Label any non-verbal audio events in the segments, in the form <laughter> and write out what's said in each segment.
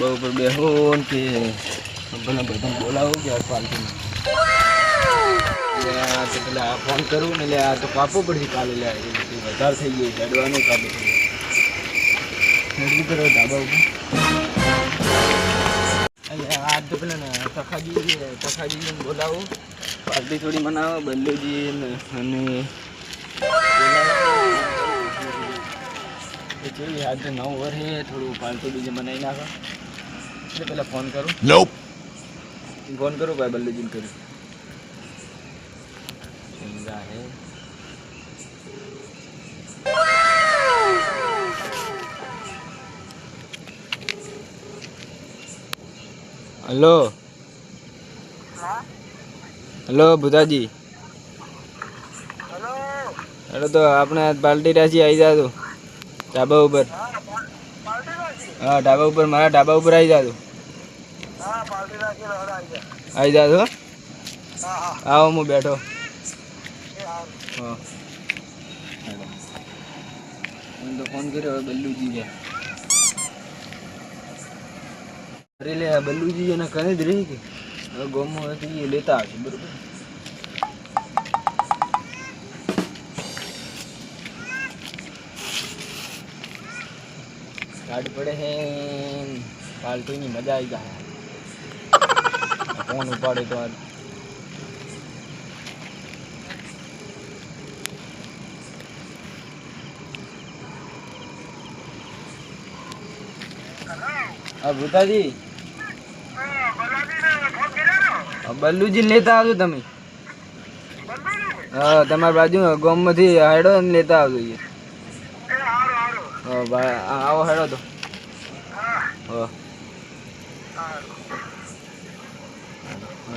ધાબા ઉપર બેહો કે ભલે બધાને બોલાવો કે આ પાર્ટીમાં એટલે આ તો પેલા ફોન કરું ને એટલે આ તો કાપો પડશે કાલે લે બધું વધારે થઈ ગયું ચડવાનું પડશે. એટલું કરો ધાબા ઉપર. એટલે આ તો પેલા ને તખાજી તખાજીને બોલાવો. પાર્ટી થોડી મનાવો બલ્લુજી ને અને જોઈએ આજે નવ વર્ષે થોડું પાર્ટી બીજું મનાવી નાખો. એટલે પેલા ફોન કરું. Nope. ફોન કરું ભાઈ બલ્લુજીને કરું ચંગા હે હલો. હલો ભૂતાજી. હેલો. તો આપણે આજ પાર્ટી રાશી આવી જાતું ધાબા ઉપર. હા ઢાબા ઉપર મારા ઢાબા ઉપર આવી જાતો આવી જાજો હો? આવો હું બેઠો. હા. તો ફોન કર્યો હવે બલ્લુજી છે. અરે લે આ બલ્લુજી એને કને જ રહી કે? હવે ગોમો લેતા આવશે બરોબર? ગાડ પડે હે. પાર્ટીની મજા આવી જાય. ફોન ઉપાડે તો આ હા ભૂતાજી બલ્લુજી લેતા આવજો તમે. હા, તમારી બાજુ ગામમાંથી હેડો લેતા આવજો આવો હેડો તો.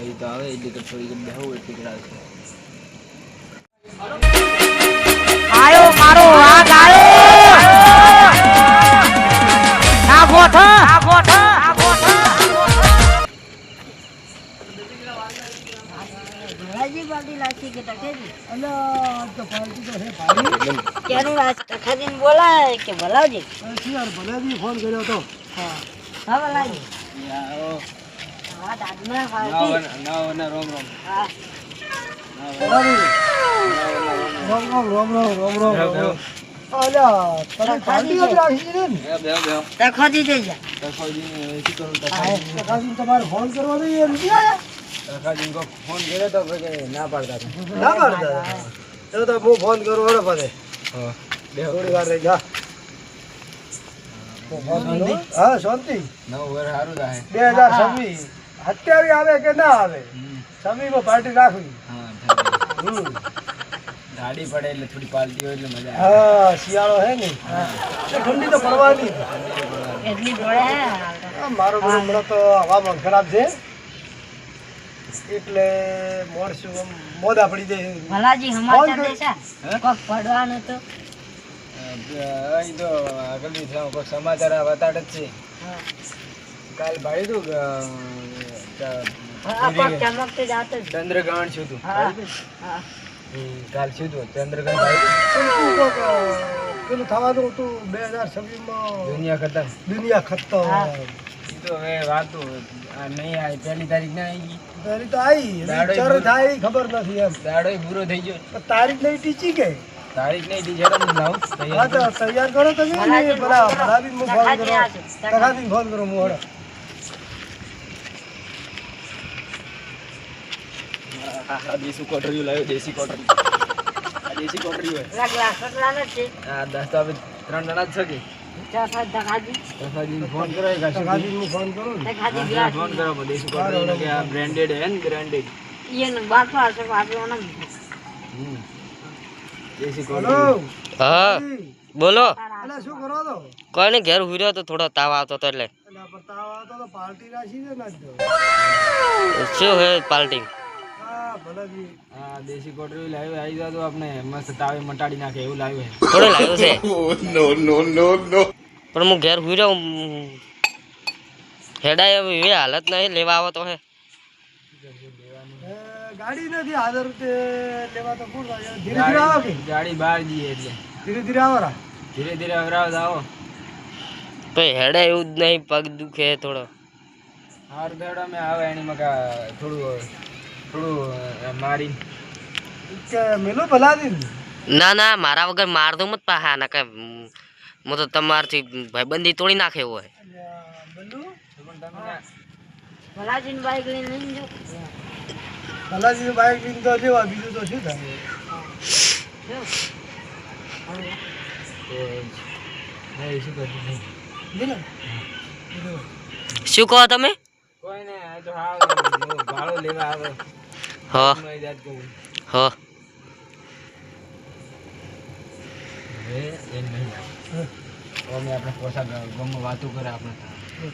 એ તો આવે એટલે તો થોડી બેહવું એટલી કરાવશે આયો, મારો વાઘ આયો કે કેનું લાગ ટકાજીને બોલાય કે ભલાજી હા. હા ભલાજી હા દાદના પાર્ટી ના ના રોમ રોમ હા ટકાજી દે બેહો બેહો બેહો ટકાજી દે જા તખાજી શું કરું તખાજી તખાજી કો ફોન કર્યો તો કે ના પાડતા હતા. હા બેહો હા શાંતિ? નવ વર સારું થાય બે હજાર છવ્વીસ. અત્યારે આવે કે ના આવે. છવ્વીસમાં પાર્ટી રાખવી. હા ગાડી પડે એટલે થોડી પાલટી હોય એટલે મજા હા શિયાળો હે ને? ઠંડી તો પડવાની. એટલી પડે મારો હમણાં તો હવામાન ખરાબ છે. એટલે મોડશું મોદા પડી જાય ભલાજી સમાચાર દેશા કોક પડવાનું તો. અહીં તો આગળની સમ- કોક સમાચાર આ બતાડે જ છે. કાલ ભાઈ તું ચંદ્રગ્રહણ છું તું. કાલ છું તું. ચંદ્રગ્રહણ પેલું થવાનું હતું બે હજાર છવ્વીસમાં? દુનિયા ખતમ. દુનિયા ખતમ તો હવે વાતું નહીં આવી. પહેલી તારીખ ના આવી તારી તો આવી. દાડો થાય ખબર નથી એમ. દાડો પૂરો થઈ ગયો. તારીખ નહીં ટીચી કે? તારીખ નહીં ટીચર હું લાવું. તૈયાર તો તૈયાર કરો તમે ને. ભલાજી પેલા ફોન ફોન કરો ટકાજી આ છે. ટકાથી ફોન કરો હું હળો દેશી કોટરીઓ લાવ્યો દેશી કોટરી. આ દેશી કોટરી હોય. આ દસ તો આપણે ત્રણ જણા જ છે કે? ને. ને બોલો. અલા શું કરો તો કોઈ નહીં ઘેર ઊભી તો થોડો તાવ આવતો હતો એટલે. અલા પણ તાવ આવતો તો પાર્ટી રાખી છે ને આજ તો. શું હે પાર્ટી? આ દેશી કોટરી લાવ્યો આવી જાતો આપણે મસ્ત તાવે મટાડી નાખે એવું લાવ્યો થોડો લાવ્યો છે. no, no, no, no. પણ હું ઘેર હુર્યો હેડાય હવે એવી હાલત નહીં લેવા આવો તો હે. ગાડી નથી હાજર લેવા તો કોણ ધીરે ધીરે આવો કે? ગાડી બહાર જઈએ એટલે. ધીરે ધીરે આવો રા. ધીરે ધીરે અવરાવ આવો તો હેડે એવું જ નહીં પગ દુખે થોડો. હાર દાડા મેં આવે એની મકા થોડું થોડું મારી મેલો ભલા ના ના મારા વગર માર દઉં મત પાહા ના કે હું તો તમારથી ભાઈબંધી તોડી નાખે હોય. ભલાજીની બાઈક લઈને લઈને જો ભલાજી બાઈક લઈને તો જેવા બીજું તો શું થાય? કહો તમે? કોઈ ને તો ભાડો લેવા આવે. હ મેં યાદ કહું હ હવે એમ નહીં અમે આપણે પોસા ગમમાં વાતો કરે આપણે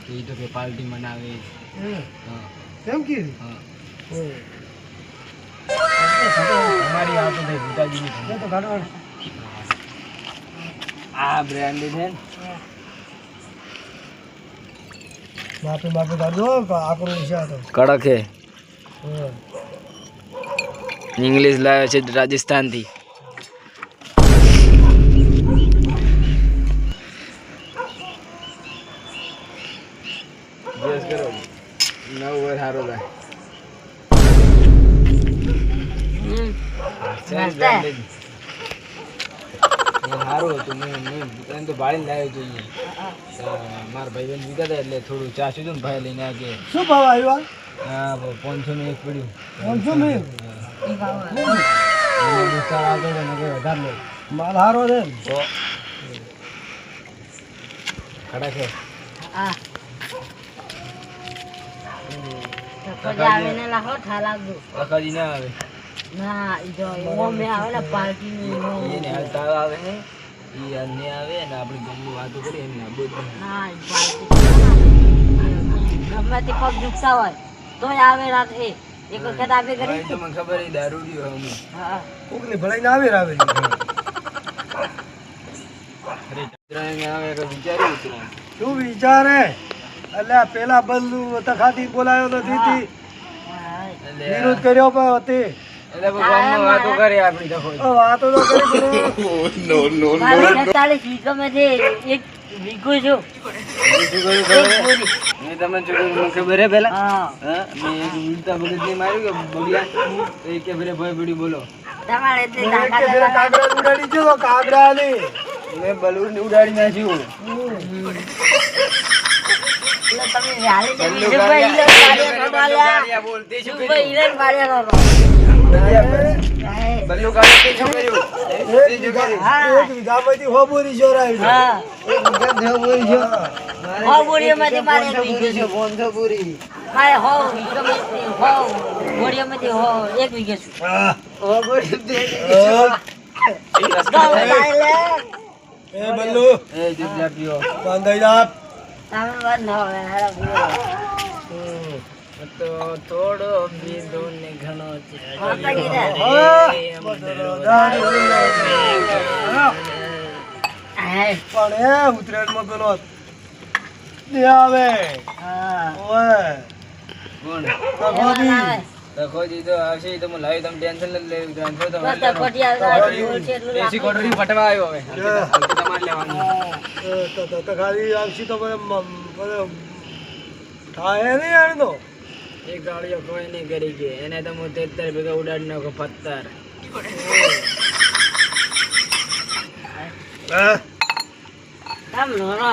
કે ઈ તો કે પાર્ટી મનાવે હમ. હા કેમ કીધું હા હમ. અમારી વાતો થઈ પિતાજીની એ તો કાઢવાનું આ બ્રાન્ડેડ છે ને માપે માપે કાઢો આકરો વિશે હતો કડક હે હમ. ઇંગ્લિશ લાવ્યો છે રાજસ્થાનથી. નવ વાર સારો થાય હમ. Cell branded. એ સારું હતું મેં તો ભાડીને લાવ્યો જોઈએ મારા ભાઈ લીધા હતા એટલે થોડું ચા સીધું ને ભાઈ લઈને આગળ શું ભાવ આવ્યો? હા પાંચસો નું એક પડ્યું. પાંચસો ને માલ હારો છે ના આવે જો આવે ને એને આવે ને આપણે ગમની વાતો કરીએ બધું ના પાર્ટી હોય, તોય આવે રાત એક વખત આવે કરી તો મને ખબર છે દારૂડિયો છે હા. કોકની ભલાઈને આવે ને અરે ઉત્તરાયણ આવે કે વિચાર્યું ઉત્તરાયણ શું વિચારે. એટલે પેલા બલ્લુ તખાતી બોલાયો તો વિરોધ કર્યો પણ તે એટલે પછી વાતો કરે આપણી વાતો તો કરી <laughs> એક વીઘો છું. શું કર્યું ખબર છે? મેં તમને છોકરી મને પેલા? હા. હા? મેં એક ઉલટા ભગત માર્યું કે બગિયા તો એ કે ભરે ભય પડી બોલો. તમારે તે મેં ધાકા કે પેલા ધાકા કાગડા ઉડાડી જો કાગડા ને મેં બલૂન ઉડાડી નાખ્યું. તમે બોલતી છે બોંધો એ બલ્લુ એ ચૂપચાપ પીઓ. બાંધાઈ આપ. તમે વાત હવે હારા તો થોડો બીજો ને ઘણો છે. પણ એ ઉત્તરાયણમાં પેલો ને આવે તખોજી તો આવશે તો હું લાવી તમે ટેન્શન નથી લેવું ત્રણસો તો એસી લાખો. ફટવા આવ્યો હવે તમારે લેવાનું તો તો તો ખાલી આવશી તો મને થાય નહીં આને તો એક ગાડીઓ કોઈ નહીં કરી ગઈ એને તો હું તેતર ભેગા ઉડાડી નાખો પત્તર આમ લોરો